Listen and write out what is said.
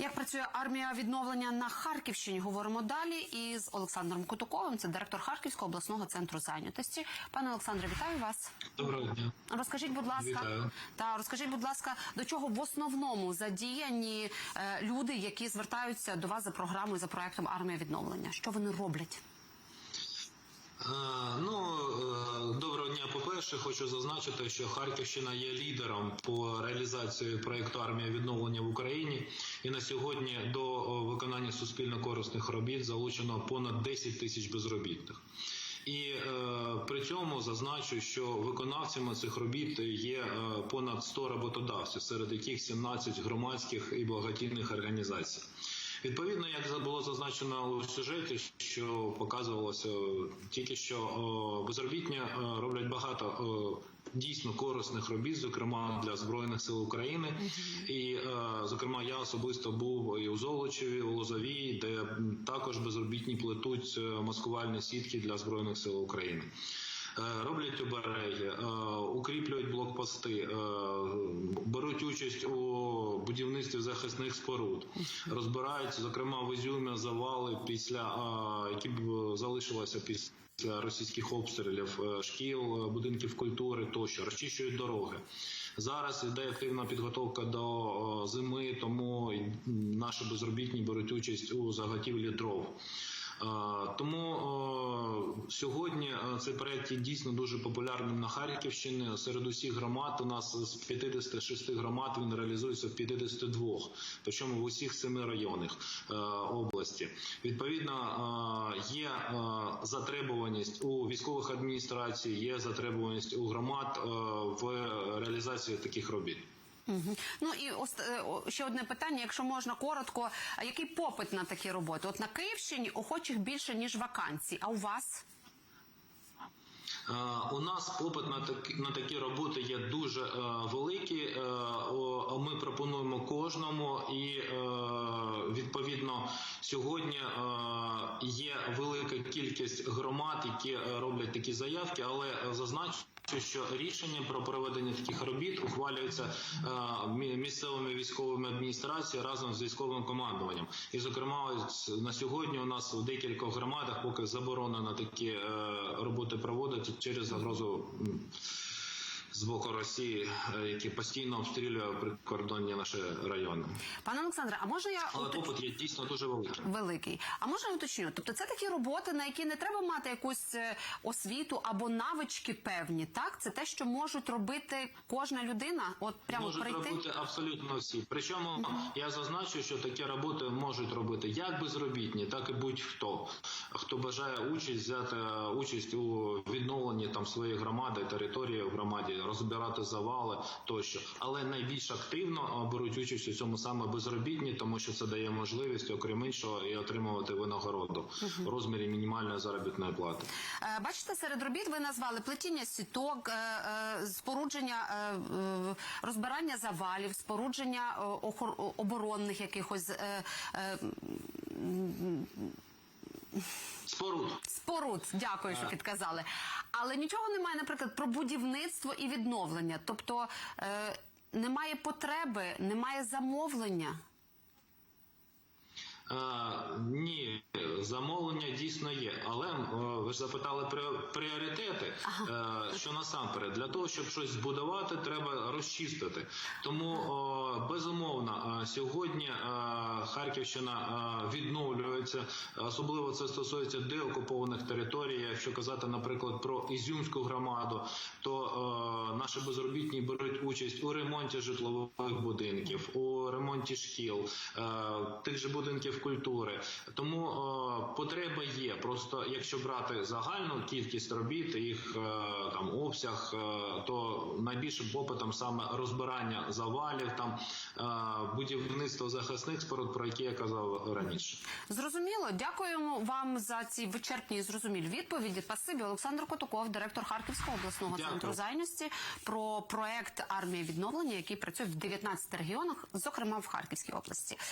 Як працює армія відновлення на Харківщині? Говоримо далі із Олександром Кутуковим, це директор Харківського обласного центру зайнятості. Пане Олександре, вітаю вас. Доброго дня. Розкажіть, будь ласка, Вітаю. та розкажіть, будь ласка, до чого в основному задіяні е, люди, які звертаються до вас за програмою за проектом армія відновлення? Що вони роблять? Е, Ну е, доброго дня. По перше, хочу зазначити, що Харківщина є лідером по реалізації проєкту армія відновлення в Україні, і на сьогодні до виконання суспільно корисних робіт залучено понад 10 тисяч безробітних. І е, при цьому зазначу, що виконавцями цих робіт є е, понад 100 роботодавців, серед яких 17 громадських і благодійних організацій. Відповідно, як було зазначено у сюжеті, що показувалося тільки що о, безробітні е, роблять багато дійсно корисних робіт, зокрема для збройних сил України. І е, зокрема, я особисто був і у Золочеві, у Лозовій, де також безробітні плетуть е, маскувальні сітки для збройних сил України. Е, Роблять обереги, е, укріплюють блокпости, е, беруть участь у будівництві захисних споруд, розбирають, зокрема в Ізюмі завали після які б залишилися після російських обстрілів шкіл, будинків культури тощо, розчищують дороги. Зараз йде активна підготовка до зими, тому наші безробітні беруть участь у заготівлі дров. Е, Тому е, сьогодні е, цей проект є дійсно дуже популярним на Харківщині. Серед усіх громад у нас з 56 громад він реалізується в 52, причому в усіх семи районах області. Відповідно, є затребуваність у військових адміністрацій, є затребуваність у громад в реалізації таких робіт. Ну і ос- е, ще одне питання, якщо можна коротко. А який попит на такі роботи? От на Київщині охочих більше ніж вакансій. А у вас? Е, У нас попит на такі на такі роботи є дуже е, великий. Ми пропонуємо кожному, і відповідно сьогодні е, є велика кількість громад, які е, роблять такі заявки, але зазначу. Що рішення про проведення таких робіт ухвалюється е, місцевими військовими адміністраціями разом з військовим командуванням. І, зокрема, на сьогодні у нас в декількох громадах поки заборонено такі роботи проводити через загрозу з боку Росії, е, які постійно обстрілює прикордонні наші райони. Пане Олександре, а може я Але уточ- попит є дійсно дуже великий. великий? А можна я уточню? Тобто це такі роботи, на які не треба мати якусь е, освіту або навички певні, так? Це те, що можуть робити кожна людина, от прямо можуть прийти. робити абсолютно всі. Причому я зазначу, що такі роботи можуть робити як безробітні, так і будь-хто, хто бажає участь взяти е, участь у відновленні там своєї громади, території в громаді, розбирати завали тощо. Але найбільш активно е, беруть участь у цьому саме безробітні, тому що це дає можливість, окрім іншого, і отримувати винагороду в розмірі мінімальної заробітної плати. Е, Бачите, серед робіт ви назвали плетіння сіток, е, спорудження розбирання завалів, спорудження оборонних якихось Споруд. споруд. Дякую, що підказали. Але нічого немає, наприклад, про будівництво і відновлення. Тобто е, немає потреби, немає замовлення. Ні, замовлення дійсно є, але ви ж запитали про пріоритети. Е, що насамперед, для того, щоб щось збудувати, треба розчистити. Тому безумовно, е, сьогодні е, Харківщина відновлюється, особливо це стосується деокупованих територій. Якщо казати, наприклад, про Ізюмську громаду, то наші безробітні беруть участь у ремонті житлових будинків, у ремонті шкіл, тих же будинків культури. Тому е, потреба є. Просто якщо брати загальну кількість робіт, їх е, там обсяг, е, то найбільшим попитом саме розбирання завалів, там е, будівництво захисних споруд, про які я казав раніше. Зрозуміло, дякуємо вам за ці вичерпні і зрозумілі відповіді. Спасибі, Олександр Котуков, директор Харківського обласного Дякую. центру зайнятості, про проект армія відновлення, який працює в 19 регіонах, зокрема в Харківській області.